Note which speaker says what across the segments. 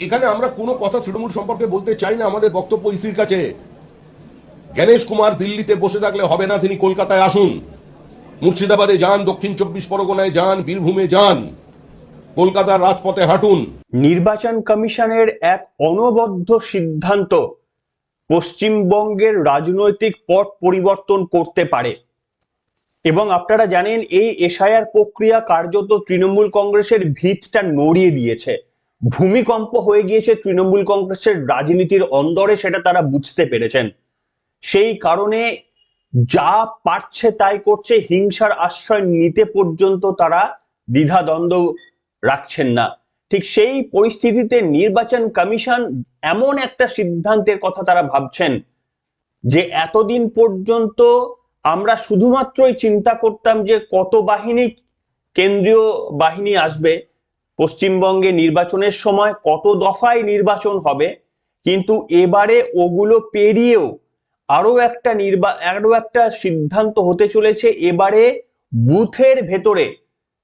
Speaker 1: এখানে আমরা কোনো কথা তৃণমূল সম্পর্কে বলতে চাই না আমাদের বক্তব্য ইসির কাছে। গণেশ কুমার দিল্লিতে বসে থাকলে হবে না, তিনি কলকাতায় আসুন। মুর্শিদাবাদে যান, দক্ষিণ চব্বিশ পরগনায় যান, বীরভূমে যান। কলকাতার রাজপথে হাঁটুন।
Speaker 2: নির্বাচন কমিশনের এক অনবদ্য সিদ্ধান্ত পশ্চিমবঙ্গের রাজনৈতিক পট পরিবর্তন করতে পারে। এবং আপনারা জানেন, এই এসআইআর প্রক্রিয়া কার্যত তৃণমূল কংগ্রেসের ভিতটা নড়িয়ে দিয়েছে। ভূমিকম্প হয়ে গিয়েছে তৃণমূল কংগ্রেসের রাজনীতির অন্দরে, সেটা তারা বুঝতে পেরেছেন। সেই কারণে যা পারছে তাই করছে, হিংসার আশ্রয় নিতে পর্যন্ত তারা দ্বিধাদ্বন্দ্ব রাখছেন না। ঠিক সেই পরিস্থিতিতে নির্বাচন কমিশন এমন একটা সিদ্ধান্তের কথা তারা ভাবছেন যে এতদিন পর্যন্ত আমরা শুধুমাত্রই চিন্তা করতাম যে কত বাহিনী কেন্দ্রীয় বাহিনী আসবে পশ্চিমবঙ্গে নির্বাচনের সময় কত দফায় নির্বাচন হবে, কিন্তু এবারে ওগুলো পেরিয়েও আরও একটা নির্বা আরও একটা সিদ্ধান্ত হতে চলেছে। এবারে বুথের ভেতরে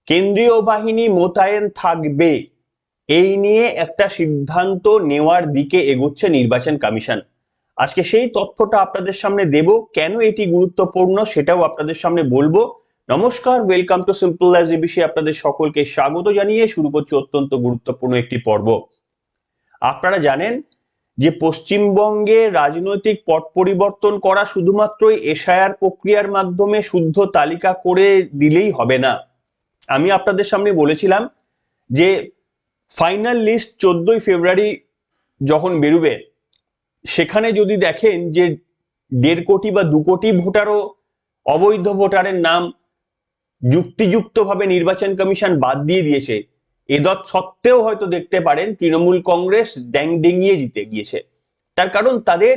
Speaker 2: কেন্দ্রীয় বাহিনী মোতায়েন থাকবে। এই নিয়ে একটা সিদ্ধান্ত নেওয়ার দিকে এগোচ্ছে নির্বাচন কমিশন। আজকে সেই তথ্যটা আপনাদের সামনে দেব। কেন এটি গুরুত্বপূর্ণ সেটাও আপনাদের সামনে বলব। নমস্কার ওয়েলকাম টু সিম্পল লাইফ বিষয়ে আপনাদের সকলকে স্বাগত জানিয়ে শুরু করছি অত্যন্ত গুরুত্বপূর্ণ একটি পর্ব। আপনারা জানেন যে পশ্চিমবঙ্গে রাজনৈতিক পট পরিবর্তন করা শুধুমাত্রই এসআইআর প্রক্রিয়ার মাধ্যমে শুদ্ধ তালিকা করে দিলেই হবে না। আমি আপনাদের সামনে বলেছিলাম যে ফাইনাল লিস্ট চোদ্দই ফেব্রুয়ারি যখন বেরোবে, সেখানে যদি দেখেন যে দেড় কোটি বা দু কোটি ভোটারও অবৈধ ভোটারের নাম যুক্তিযুক্তভাবে নির্বাচন কমিশন বাদ দিয়ে দিয়েছে। এদত সত্ত্বেও হয়তো দেখতে পারেন, তৃণমূল কংগ্রেস ড্যাং ডেঙিয়ে জিতে গিয়েছে। তার কারণ তাদের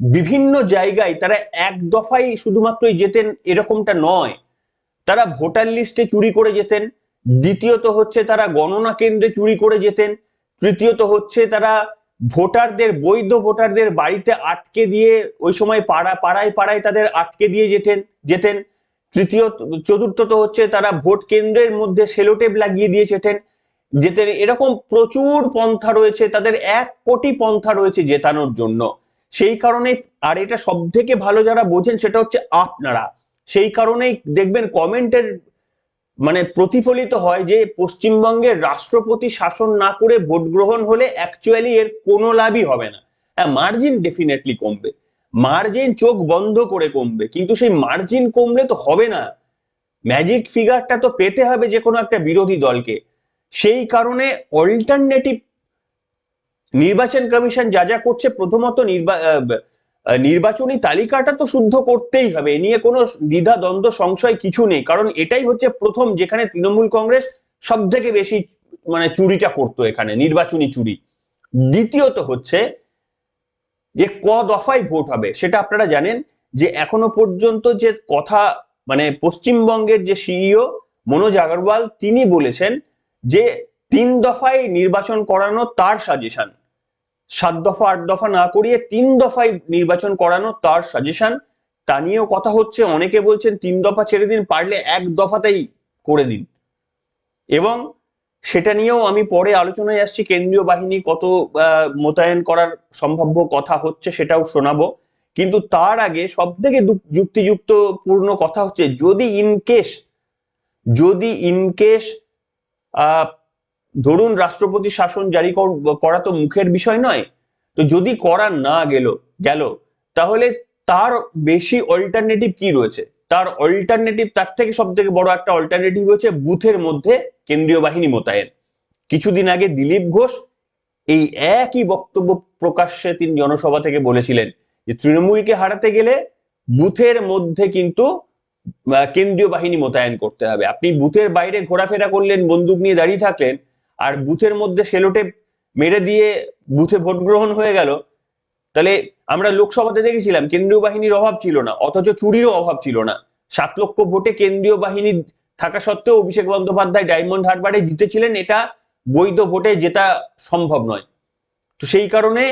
Speaker 2: বিভিন্ন জায়গায় তারা এক দফায় শুধুমাত্রই যেতেন এরকমটা নয়। তারা ভোটার লিস্টে চুরি করে যেতেন, দ্বিতীয়ত হচ্ছে তারা গণনা কেন্দ্রে চুরি করে যেতেন, তৃতীয়ত হচ্ছে তারা ভোটারদের, বৈধ ভোটারদের বাড়িতে আটকে দিয়ে ওই সময় পাড়া, পাড়ায় পাড়ায় তাদের আটকে দিয়ে যেতেন যেতেন। তৃতীয়, চতুর্থত হচ্ছে তারা ভোট কেন্দ্রের মধ্যে সেলোটেপ লাগিয়ে দিয়ে যেতেন যেতেন এরকম প্রচুর পন্থা রয়েছে, তাদের এক কোটি পন্থা রয়েছে জেতানোর জন্য। সেই কারণে, আর এটা সব থেকে ভালো যারা বোঝেন সেটা হচ্ছে আপনারা। সেই কারণেই দেখবেন কমেন্টের মানে প্রতিফলিত হয় যে পশ্চিমবঙ্গের রাষ্ট্রপতি শাসন না করে ভোট গ্রহণ হলে অ্যাকচুয়ালি এর কোনো লাভই হবে না। হ্যাঁ মার্জিন ডেফিনেটলি কমবে। মার্জিন চোখ বন্ধ করে কমবে, কিন্তু সেই মার্জিন কমলে তো হবে না। ম্যাজিক ফিগারটা তো পেতে হবে যে কোনো একটা বিরোধী দলকে। সেই কারণে অল্টারনেটিভ নির্বাচন কমিশন যা যা করছে, প্রথমত নির্বাচনী তালিকাটা তো শুদ্ধ করতেই হবে। এ নিয়ে কোনো দ্বিধা, দ্বন্দ্ব, সংশয় কিছু নেই। কারণ এটাই হচ্ছে প্রথম যেখানে তৃণমূল কংগ্রেস সব থেকে বেশি মানে চুরিটা করতো এখানে, নির্বাচনী চুরি। দ্বিতীয়ত হচ্ছে যে ক দফায় ভোট হবে, সেটা আপনারা জানেন যে এখনও পর্যন্ত যে কথা মানে পশ্চিমবঙ্গের যে সিইও মনোজ আগরওয়াল, তিনি বলেছেন যে তিন দফায় নির্বাচন করানো তার সাজেশন সাত দফা, আট দফা না করিয়ে তিন দফায় নির্বাচন করানো তার সাজেশন তা নিয়েও কথা হচ্ছে, অনেকে বলছেন তিন দফা ছেড়ে দিন, পারলে এক দফাতেই করে দিন। এবং সেটা নিয়েও আমি পরে আলোচনায় আসছি। কেন্দ্রীয় বাহিনী কত মোতায়েন করার সম্ভাব্য কথা হচ্ছে সেটাও শোনাবো। কিন্তু তার আগে সব থেকে যুক্তিযুক্ত পূর্ণ কথা হচ্ছে যদি ইনকেস যদি ইনকেস ধরুন রাষ্ট্রপতি শাসন জারি করা তো মুখের বিষয় নয়, তো যদি করা না গেল গেল, তাহলে তার বেশি অল্টারনেটিভ কি রয়েছে? তার অল্টারনেটিভ তার থেকে সব থেকে বড় একটা অল্টারনেটিভ হচ্ছে বুথের মধ্যে কেন্দ্রীয় বাহিনী মোতায়েন। কিছুদিন আগে দিলীপ ঘোষ এই একই বক্তব্য প্রকাশ্যে তিনি জনসভা থেকে বলেছিলেন যে তৃণমূলকে হারাতে গেলে বুথের মধ্যে কিন্তু কেন্দ্রীয় বাহিনী মোতায়েন করতে হবে। আপনি বুথের বাইরে ঘোরাফেরা করলেন, বন্দুক নিয়ে দাঁড়িয়ে থাকলেন, আর বুথের মধ্যে সেলোটে মেরে দিয়ে বুথে ভোট গ্রহণ হয়ে গেল, তাহলে আমরা লোকসভাতে দেখেছিলাম কেন্দ্রীয় বাহিনীর অভাব ছিল না, অথচ চুরিরও অভাব ছিল না। সাত লক্ষ ভোটে কেন্দ্রীয় বাহিনী থাকা সত্ত্বেও অভিষেক বন্দ্যোপাধ্যায় ডায়মন্ড হারবারে জিতেছিলেন, এটা বৈধ ভোটে যেটা সম্ভব নয়। তো সেই কারণে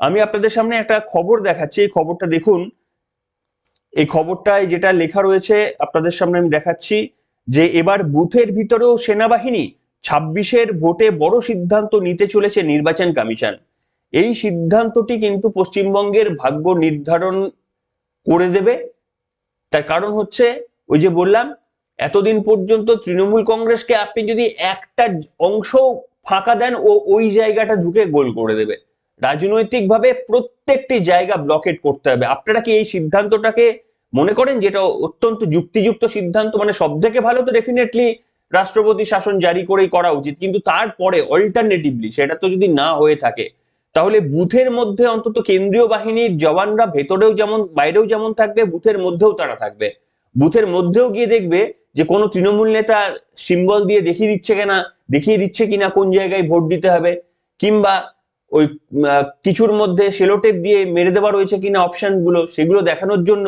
Speaker 2: আমি আপনাদের সামনে একটা খবর দেখাচ্ছি, এই খবরটা দেখুন। এই খবরটায় যেটা লেখা রয়েছে, আপনাদের সামনে আমি দেখাচ্ছি যে এবার বুথের ভিতরেও সেনাবাহিনী ছাব্বিশের ভোটে বড় সিদ্ধান্ত নিতে চলেছে নির্বাচন কমিশন। এই সিদ্ধান্তটি কিন্তু পশ্চিমবঙ্গের ভাগ্য নির্ধারণ করে দেবে। তার কারণ হচ্ছে, ওই যে বললাম এতদিন পর্যন্ত তৃণমূল কংগ্রেসকে আপনি যদি একটা অংশ ফাঁকা দেন, ও ওই জায়গাটা ঢুকে গোল করে দেবে। রাজনৈতিকভাবে প্রত্যেকটি জায়গা ব্লকেট করতে হবে। আপনারা কি এই সিদ্ধান্তটাকে মনে করেন যেটা অত্যন্ত যুক্তিযুক্ত সিদ্ধান্ত? মানে সব থেকে ভালো তো ডেফিনেটলি রাষ্ট্রপতি শাসন জারি করেই করা উচিত। কিন্তু তারপরে অল্টারনেটিভলি সেটা তো যদি না হয়ে থাকে, তাহলে বুথের মধ্যে অন্তত কেন্দ্রীয় বাহিনীর জওয়ানরা ভেতরেও যেমন, বাইরেও যেমন থাকবে, বুথের মধ্যেও তারা থাকবে। বুথের মধ্যেও গিয়ে দেখবে যে কোনো তৃণমূল নেতা সিম্বল দিয়ে দেখিয়ে দিচ্ছে কিনা, দেখিয়ে দিচ্ছে কিনা, কোন জায়গায় ভোট দিতে হবে, কিংবা ওই কিছুর মধ্যে সেলোটেপ দিয়ে মেরে দেওয়া রয়েছে কিনা অপশনগুলো, সেগুলো দেখানোর জন্য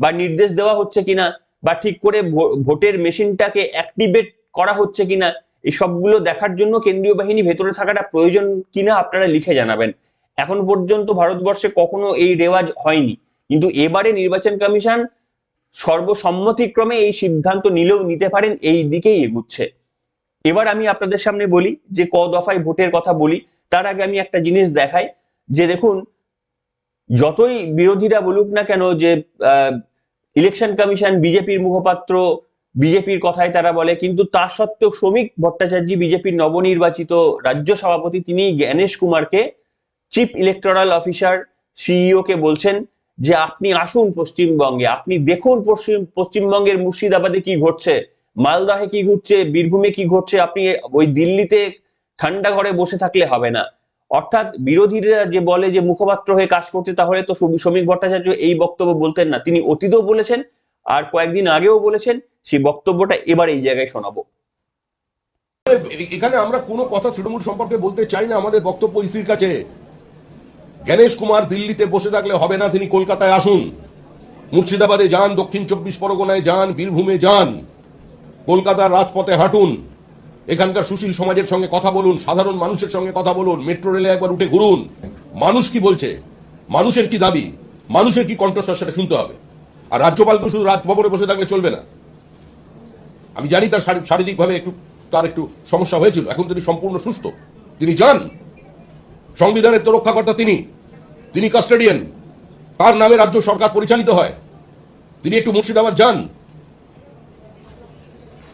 Speaker 2: বা নির্দেশ দেওয়া হচ্ছে কিনা, বা ঠিক করে ভোটের মেশিনটাকে অ্যাক্টিভেট করা হচ্ছে কিনা এই সবগুলো দেখার জন্য কেন্দ্রীয় বাহিনী ভেতরে থাকাটা প্রয়োজন কিনা আপনারা লিখে জানাবেন। এখন পর্যন্ত ভারতবর্ষে কখনো এই রেওয়াজ হয়নি। কিন্তু এবারে নির্বাচন কমিশন সর্বসম্মতিক্রমে এই সিদ্ধান্ত নিলেও নিতে পারেন, এই দিকেই এগুচ্ছে। এবার আমি আপনাদের সামনে বলি যে ক দফায় ভোটের কথা বলি, তার আগে আমি একটা জিনিস দেখাই, যে দেখুন, যতই বিরোধীরা বলুক না কেন যে ইলেকশন কমিশন বিজেপির মুখপাত্র, বিজেপির কথাই তারা বলে, কিন্তু তা সত্ত্বেও শ্রমিক ভট্টাচার্য, বিজেপির নবনির্বাচিত রাজ্য সভাপতি, তিনি জ্ঞানেশ কুমারকে চিফ ইলেকটোরাল অফিসার সিইও কে বলছেন যে আপনি আসুন পশ্চিমবঙ্গে, আপনি দেখুন পশ্চিম, পশ্চিমবঙ্গের মুর্শিদাবাদে কি ঘটছে, মালদাহে কি ঘটছে, বীরভূমে কি ঘটছে, আপনি ওই দিল্লিতে ঠান্ডা ঘরে বসে থাকলে হবে না। অর্থাৎ বিরোধীরা যে বলে যে মুখপাত্র হয়ে কাজ করছে, তাহলে তো শ্রমিক- ভট্টাচার্য এই বক্তব্য বলতেন না। তিনি অতীতেও বলেছেন, আর কয়েকদিন আগেও বলেছেন, সেই বক্তব্যটা এবার এই জায়গায় শোনাবো।
Speaker 1: এখানে আমরা কোনো কথা তৃণমূল সম্পর্কে বলতে চাই না, আমাদের বক্তব্য ইসির কাছে। জ্ঞানেশ কুমার দিল্লিতে বসে থাকলে হবে না তিনি কলকাতায় আসুন। মুর্শিদাবাদে যান, দক্ষিণ চব্বিশ পরগনায় যান, বীরভূমে যান। কলকাতার রাজপথে হাঁটুন। এখানকার সুশীল সমাজের সঙ্গে কথা বলুন, সাধারণ মানুষের সঙ্গে কথা বলুন, মেট্রো রেলে একবার উঠে ঘুরুন। মানুষ কি বলছে? মানুষের কি দাবি? মানুষের কি কণ্ঠস্বর সেটা শুনতে হবে। আর রাজ্যপালকে শুধু রাজভবনে বসে থাকলে চলবে না। আমি জানি তার শারী- শারীরিকভাবে একটু তার একটু সমস্যা হয়েছিল। এখন তিনি সম্পূর্ণ সুস্থ। তিনি যান। সংবিধানের তো রক্ষাকর্তা তিনি। তিনি কাস্টেডিয়ান। তার নামে রাজ্য সরকার পরিচালিত হয়। তিনি একটু মুর্শিদাবাদ যান।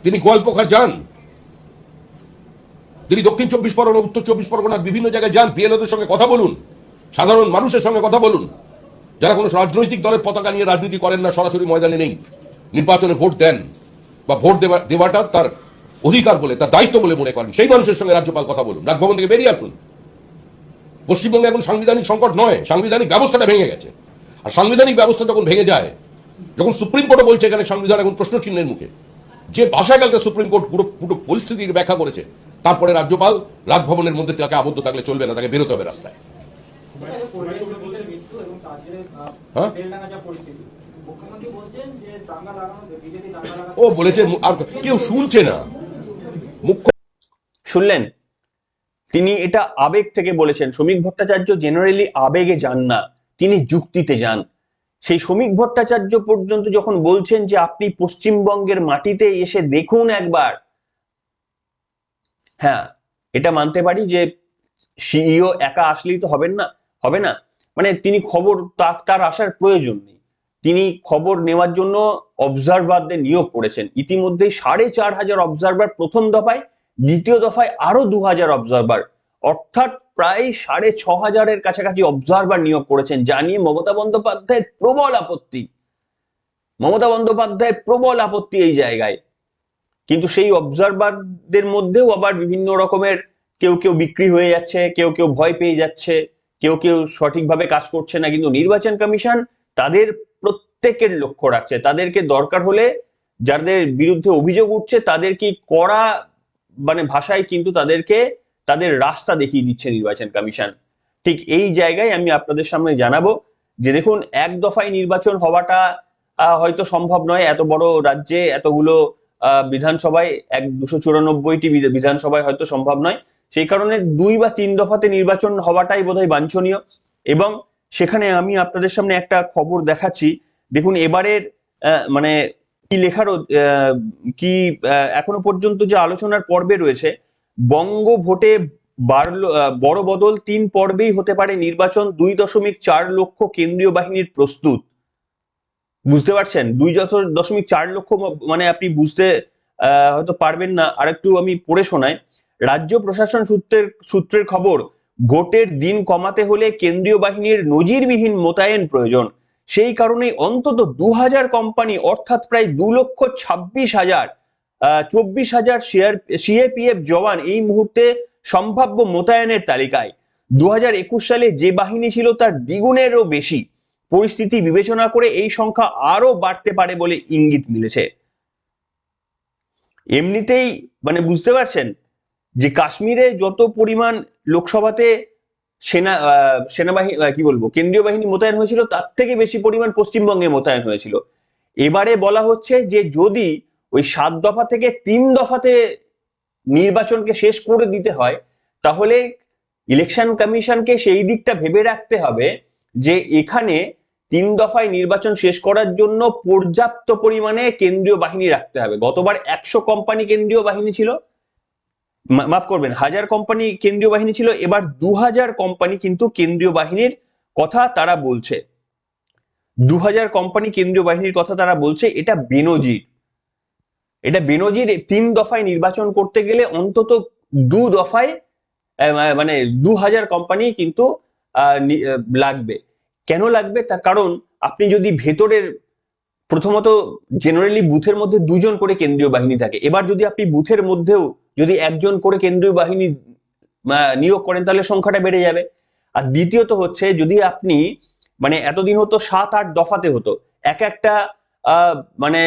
Speaker 1: তিনি গোয়ালপোখার যান। তিনি দক্ষিণ চব্বিশ পরগনা, উত্তর চব্বিশ পরগনার বিভিন্ন জায়গায় যান। পিএলওদের সঙ্গে কথা বলুন। সাধারণ মানুষের সঙ্গে কথা বলুন। যারা কোনো রাজনৈতিক দলের পতাকা নিয়ে রাজনীতি করেন না, সরাসরি ময়দানে নেই। নির্বাচনে ভোট দেন বা ভোট দেওয়া, দেওয়াটা তার অধিকার বলে, তার দায়িত্ব বলে মনে করেন। সেই মানুষের সঙ্গে রাজ্যপাল কথা বলুন। রাজভবন থেকে বেরিয়ে আসুন। পশ্চিমবঙ্গে এখন সাংবিধানিক সংকট নয়, সাংবিধানিক ব্যবস্থাটা ভেঙে গেছে। আর সাংবিধানিক ব্যবস্থা যখন ভেঙে যায়, যখন সুপ্রিম কোর্টও বলছে এখানে সংবিধান এখন প্রশ্ন চিহ্নের মুখে, যে ভাষায় কালকে সুপ্রিম কোর্ট পুরো পুরো পরিস্থিতির ব্যাখ্যা করেছে, তারপরে রাজ্যপাল রাজভবনের মধ্যে তাকে আবদ্ধ থাকলে চলবে না, তাকে বেরোতে হবে রাস্তায়। হ্যাঁ? ও বলেছে, আর কেউ শুনছে না। মুখ্য
Speaker 2: শুনলেন? তিনি এটা আবেগ থেকে বলেছেন, শ্রমিক ভট্টাচার্য জেনারেলি আবেগে যান না, তিনি যুক্তিতে যান। সেই শ্রমিক ভট্টাচার্য পর্যন্ত যখন বলছেন যে আপনি পশ্চিমবঙ্গের মাটিতে এসে দেখুন একবার হ্যাঁ এটা মানতে পারি যে সিইও একা আসলেই তো হবেন না, হবে না। মানে তিনি খবর, তার আসার প্রয়োজন নেই। তিনি খবর নেওয়ার জন্য অবজারভারদের নিয়োগ করেছেন। ইতিমধ্যেই সাড়ে চার হাজার অবজারভার প্রথম দফায় দ্বিতীয় দফায় আরও দু হাজার অবজারভার অর্থাৎ প্রায় সাড়ে ছ হাজারের কাছাকাছি অবজারভার নিয়োগ করেছেন, যা নিয়ে মমতা বন্দ্যোপাধ্যায়ের প্রবল আপত্তি। মমতা বন্দ্যোপাধ্যায়ের প্রবল আপত্তি এই জায়গায়। কিন্তু সেই অবজারভারদের মধ্যেও আবার বিভিন্ন রকমের কেউ কেউ বিক্রি হয়ে যাচ্ছে, কেউ কেউ ভয় পেয়ে যাচ্ছে, কেউ কেউ সঠিকভাবে কাজ করছে না, কিন্তু নির্বাচন কমিশন তাদের প্রত্যেকের লক্ষ্য রাখছে। তাদেরকে দরকার হলে যাদের বিরুদ্ধে অভিযোগ উঠছে, তাদেরকে কড়া মানে ভাষায় কিন্তু তাদেরকে, তাদের রাস্তা দেখিয়ে দিচ্ছে নির্বাচন কমিশন। ঠিক এই জায়গায় আমি আপনাদের সামনে জানাব যে দেখুন, এক দফায় নির্বাচন হওয়াটা হয়তো সম্ভব নয়। এত বড় রাজ্যে এতগুলো বিধানসভায়, এক দুশো চুরানব্বইটি বিধানসভায় হয়তো সম্ভব নয়। সেই কারণে দুই বা তিন দফাতে নির্বাচন হওয়াটাই বোধহয় বাঞ্ছনীয়। এবং সেখানে আমি আপনাদের সামনে একটা খবর দেখাচ্ছি। দেখুন, এবারের মানে কি লেখার কি এখনও পর্যন্ত যে আলোচনার পর্বে রয়েছে বঙ্গ ভোটে বড় বদল তিন পর্বেই হতে পারে নির্বাচন, দুই দশমিক চার লক্ষ কেন্দ্রীয় বাহিনীর প্রস্তুত। বুঝতে পারছেন? দুই দশমিক চার লক্ষ মানে আপনি বুঝতে হয়তো পারবেন না। আরেকটু আমি পড়ে শোনাই। রাজ্য প্রশাসন সূত্রের সূত্রের খবর, ভোটের দিন কমাতে হলে কেন্দ্রীয় বাহিনীর নজিরবিহীন মোতায়েন প্রয়োজন। সেই কারণেই অন্তত দু হাজার কোম্পানি অর্থাৎ প্রায় দু লক্ষ ছাব্বিশ হাজার চব্বিশ হাজার সিএপিএফ জওয়ান এই মুহূর্তে সম্ভাব্য মোতায়েনের তালিকায়। দু হাজার একুশ সালে যে বাহিনী ছিল তার দ্বিগুণেরও বেশি। পরিস্থিতি বিবেচনা করে এই সংখ্যা আরও বাড়তে পারে বলে ইঙ্গিত মিলেছে। এমনিতেই মানে বুঝতে পারছেন যে কাশ্মীরে যত পরিমাণ লোকসভাতে সেনা সেনাবাহিনী কি বলব, কেন্দ্রীয় বাহিনী মোতায়েন হয়েছিল, তার থেকে বেশি পরিমাণ পশ্চিমবঙ্গে মোতায়েন হয়েছিল। এবারে বলা হচ্ছে যে, যদি ওই সাত দফা থেকে তিন দফাতে নির্বাচনকে শেষ করে দিতে হয়, তাহলে ইলেকশন কমিশনকে সেই দিকটা ভেবে রাখতে হবে যে, এখানে তিন দফায় নির্বাচন শেষ করার জন্য পর্যাপ্ত পরিমাণে কেন্দ্রীয় বাহিনী রাখতে হবে। গতবার একশো কোম্পানি কেন্দ্রীয় বাহিনী ছিল মাফ করবেন, হাজার কোম্পানি কেন্দ্রীয় বাহিনী ছিল, এবার দু হাজার কোম্পানি কিন্তু কেন্দ্রীয় বাহিনীর কথা তারা বলছে। দু হাজার কোম্পানি কেন্দ্রীয় বাহিনীর কথা তারা বলছে, এটা বেনজির। এটা বেনজির তিন দফায় নির্বাচন করতে গেলে অন্তত দু দফায় মানে দু হাজার কোম্পানি কিন্তু লাগবে। কেন লাগবে? তার কারণ আপনি যদি ভেতরের প্রথমত জেনারেলি বুথের মধ্যে দুজন করে কেন্দ্রীয় বাহিনী থাকে। এবার যদি আপনি বুথের মধ্যেও যদি একজন করে কেন্দ্রীয় বাহিনী নিয়োগ করেন, তাহলে সংখ্যাটা বেড়ে যাবে। আর দ্বিতীয়ত হচ্ছে, যদি আপনি মানে এতদিন হতো সাত, আট দফাতে হতো, এক একটা মানে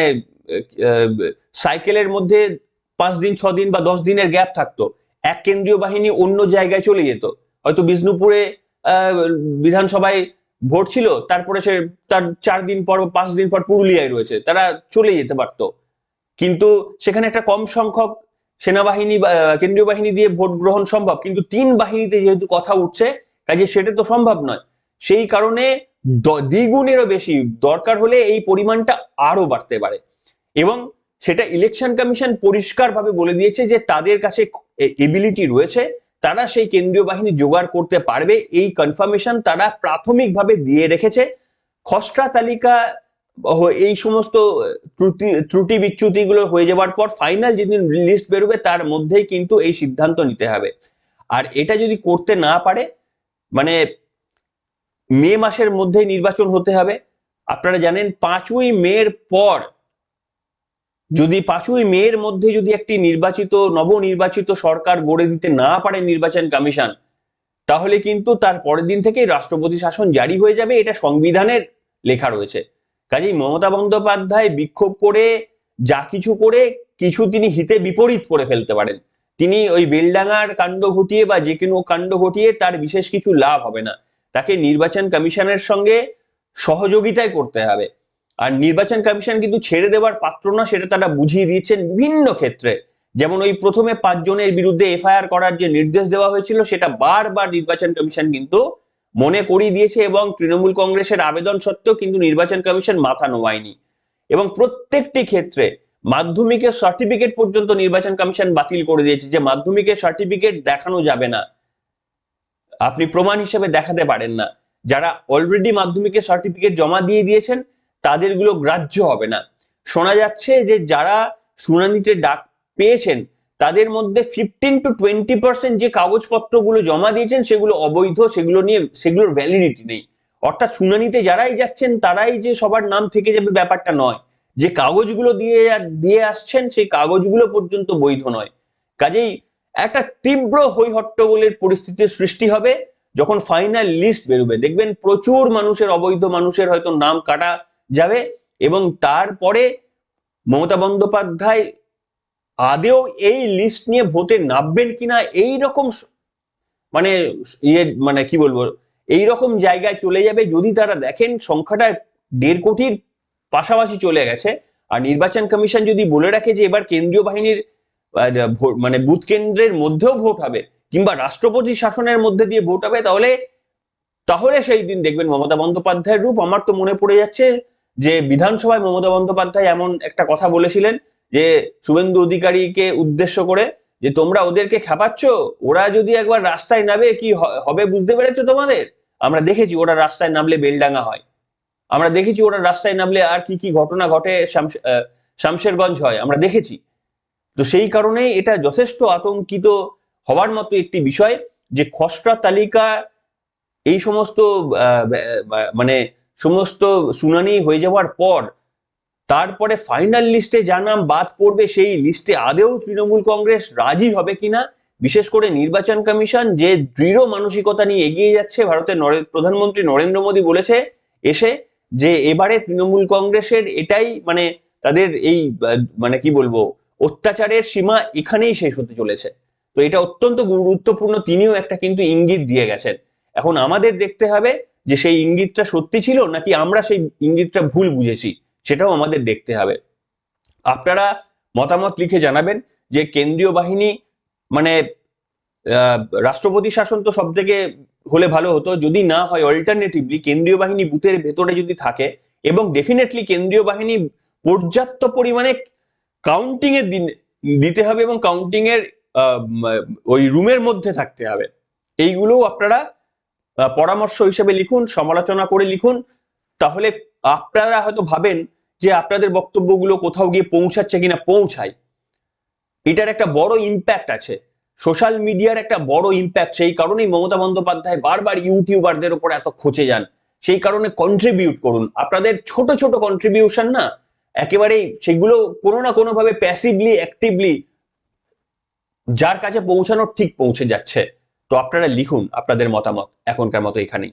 Speaker 2: সাইকেলের মধ্যে পাঁচ দিন, ছ দিন বা দশ দিনের গ্যাপ থাকতো। এক কেন্দ্রীয় বাহিনী অন্য জায়গায় চলে যেত। হয়তো বিষ্ণুপুরে বিধানসভায় ভোট ছিল তারপরে সে তার চার দিন পর পাঁচ দিন পর পুরুলিয়ায় রয়েছে তারা চলে যেতে পারতো। কিন্তু সেখানে একটা কম সংখ্যক সেনাবাহিনী বা কেন্দ্রীয় বাহিনী দিয়ে ভোট গ্রহণ সম্ভব কিন্তু তিন বাহিনীতে যেহেতু কথা উঠছে কাজে সেটা তো সম্ভব নয়। সেই কারণে দ্বিগুণেরও বেশি দরকার হলে এই পরিমাণটা আরও বাড়তে পারে। এবং সেটা ইলেকশন কমিশন পরিষ্কারভাবে বলে দিয়েছে যে তাদের কাছে এবিলিটি রয়েছে তারা সেই কেন্দ্রীয় বাহিনী জোগাড় করতে পারবে। এই কনফার্মেশন তারা প্রাথমিকভাবে দিয়ে রেখেছে। খসড়া তালিকা এই সমস্ত ত্রুটি ত্রুটি বিচ্যুতিগুলো হয়ে যাওয়ার পর ফাইনাল যেদিন লিস্ট বেরোবে তার মধ্যেই কিন্তু এই সিদ্ধান্ত নিতে হবে। আর এটা যদি করতে না পারে মানে মে মাসের মধ্যেই নির্বাচন হতে হবে। আপনারা জানেন পাঁচই মের পর যদি পাঁচই মের মধ্যে যদি একটি নির্বাচিত, নবনির্বাচিত সরকার গড়ে দিতে না পারে নির্বাচন কমিশন, তাহলে কিন্তু তার পরের দিন থেকে রাষ্ট্রপতি শাসন জারি হয়ে যাবে, এটা সংবিধানের লেখা রয়েছে। কাজেই মমতা বন্দ্যোপাধ্যায় বিক্ষোভ করে, যা কিছু করে, কিছু তিনি হিতে বিপরীত করে ফেলতে পারেন। তিনি ওই বেলডাঙার কাণ্ড ঘটিয়ে বা যে কোনো কাণ্ড ঘটিয়ে তার বিশেষ কিছু লাভ হবে না। তাকে নির্বাচন কমিশনের সঙ্গে সহযোগিতায় করতে হবে। আর নির্বাচন কমিশন কিন্তু ছেড়ে দেওয়ার পাত্র না, সেটা তারা বুঝিয়ে দিয়েছেন বিভিন্ন ক্ষেত্রে। যেমন ওই প্রথমে পাঁচজনের বিরুদ্ধে এফআইআর করার যে নির্দেশ দেওয়া হয়েছিল, সেটা বারবার নির্বাচন কমিশন কিন্তু মনে করিয়ে দিয়েছে এবং তৃণমূল কংগ্রেসের আবেদন সত্ত্বেও কিন্তু নির্বাচন কমিশন মাথা নোয়ায়নি। এবং প্রত্যেকটি ক্ষেত্রে মাধ্যমিকের সার্টিফিকেট পর্যন্ত নির্বাচন কমিশন বাতিল করে দিয়েছে যে মাধ্যমিকের সার্টিফিকেট দেখানো যাবে না। আপনি প্রমাণ হিসেবে দেখাতে পারেন না। যারা অলরেডি মাধ্যমিকের সার্টিফিকেট জমা দিয়ে দিয়েছেন তাদেরগুলো গ্রাহ্য হবে না। শোনা যাচ্ছে যে যারা শুনানিতে ডাক পেয়েছেন, তাদের মধ্যে ফিফটিন টু টোয়েন্টি পার্সেন্ট যে কাগজপত্রগুলো জমা দিয়েছেন, সেগুলো অবৈধ, সেগুলো নিয়ে সেগুলোর ভ্যালিডিটি নেই। অর্থাৎ শুনানিতে যারাই যাচ্ছেন, তারাই যে সবার নাম থেকে যাবে ব্যাপারটা নয়। যে কাগজগুলো দিয়ে দিয়ে আসছেন, সেই কাগজগুলো পর্যন্ত বৈধ নয়। কাজেই একটা তীব্র হৈহট্টগোলের পরিস্থিতির সৃষ্টি হবে যখন ফাইনাল লিস্ট বেরোবে। দেখবেন প্রচুর মানুষের, অবৈধ মানুষের হয়তো নাম কাটা যাবে এবং তারপরে মমতা বন্দ্যোপাধ্যায় আদেও এই লিস্ট নিয়ে ভোটে নামবেন কিনা এই রকম মানে ইয়ে মানে কি বলব এই রকম জায়গায় চলে যাবে। যদি তারা দেখেন সংখ্যাটা দেড় কোটির পাশাপাশি চলে গেছে, আর নির্বাচন কমিশন যদি বলে রাখে যে এবার কেন্দ্রীয় বাহিনীর মানে বুথ কেন্দ্রের মধ্যেও ভোট হবে কিংবা রাষ্ট্রপতি শাসনের মধ্যে দিয়ে ভোট হবে, তাহলে তাহলে সেই দিন দেখবেন মমতা বন্দ্যোপাধ্যায়ের রূপ। আমার তো মনে পড়ে যাচ্ছে যে বিধানসভায় মমতা বন্দ্যোপাধ্যায় এমন একটা কথা বলেছিলেন যে শুভেন্দু অধিকারীকে উদ্দেশ্য করে যে তোমরা ওদেরকে খেপাচ্ছ, ওরা যদি একবার রাস্তায় নামে কি হবে বুঝতে পেরেছ তোমাদের? আমরা দেখেছি ওরা রাস্তায় নামলে বেলডাঙ্গা হয়। আমরা দেখেছি ওরা রাস্তায় নামলে আর কি কি ঘটনা ঘটে শামশেরগঞ্জ হয়, আমরা দেখেছি। তো সেই কারণেই এটা যথেষ্ট আতঙ্কিত হওয়ার মতো একটি বিষয় যে খসড়া তালিকা এই সমস্ত মানে সমস্ত শুনানি হয়ে যাওয়ার পর, তারপরে ফাইনাল লিস্টে যার নাম বাদ পড়বে সেই লিস্টে আদেও তৃণমূল কংগ্রেস রাজি হবে কিনা? বিশেষ করে নির্বাচন কমিশন যে দৃঢ় মানসিকতা নিয়ে এগিয়ে যাচ্ছে, ভারতের প্রধানমন্ত্রী নরেন্দ্র মোদী বলেছে এসে যে এবারে তৃণমূল কংগ্রেসের এটাই মানে তাদের এই মানে কি বলব, অত্যাচারের সীমা এখানেই শেষ হতে চলেছে। তো এটা অত্যন্ত গুরুত্বপূর্ণ, তিনিও একটা কিন্তু ইঙ্গিত দিয়ে গেছেন। এখন আমাদের দেখতে হবে যে সেই ইঙ্গিতটা সত্যি ছিল নাকি আমরা সেই ইঙ্গিতটা ভুল বুঝেছি, সেটাও আমাদের দেখতে হবে। আপনারা মতামত লিখে জানাবেন যে কেন্দ্রীয় বাহিনী মানে রাষ্ট্রপতি শাসন তো সব থেকে হলে ভালো হতো, যদি না হয় অল্টারনেটিভলি কেন্দ্রীয় বাহিনী বুথের ভেতরে যদি থাকে এবং ডেফিনেটলি কেন্দ্রীয় বাহিনী পর্যাপ্ত পরিমাণে কাউন্টিং এর দিন দিতে হবে এবং কাউন্টিং এর ওই রুমের মধ্যে থাকতে হবে। এইগুলোও আপনারা পরামর্শ হিসেবে লিখুন, সমালোচনা করে লিখুন। তাহলে আপনারা হয়তো ভাবেন যে আপনাদের বক্তব্যগুলো কোথাও গিয়ে পৌঁছাচ্ছে কিনা, পৌঁছায়। এটার একটা বড় ইম্প্যাক্ট আছে। সোশ্যাল মিডিয়ার একটা বড় ইম্প্যাক্ট সেই কারণেই মমতা বন্দ্যোপাধ্যায় বারবার ইউটিউবারদের উপর এত খোঁচে যান। সেই কারণে কন্ট্রিবিউট করুন। আপনাদের ছোট ছোট কন্ট্রিবিউশন না, একেবারেই সেগুলো কোনো না কোনোভাবে প্যাসিভলি অ্যাক্টিভলি যার কাছে পৌঁছানোর ঠিক পৌঁছে যাচ্ছে। তো আপনারা লিখুন আপনাদের মতামত এখনকার মতো এখানেই।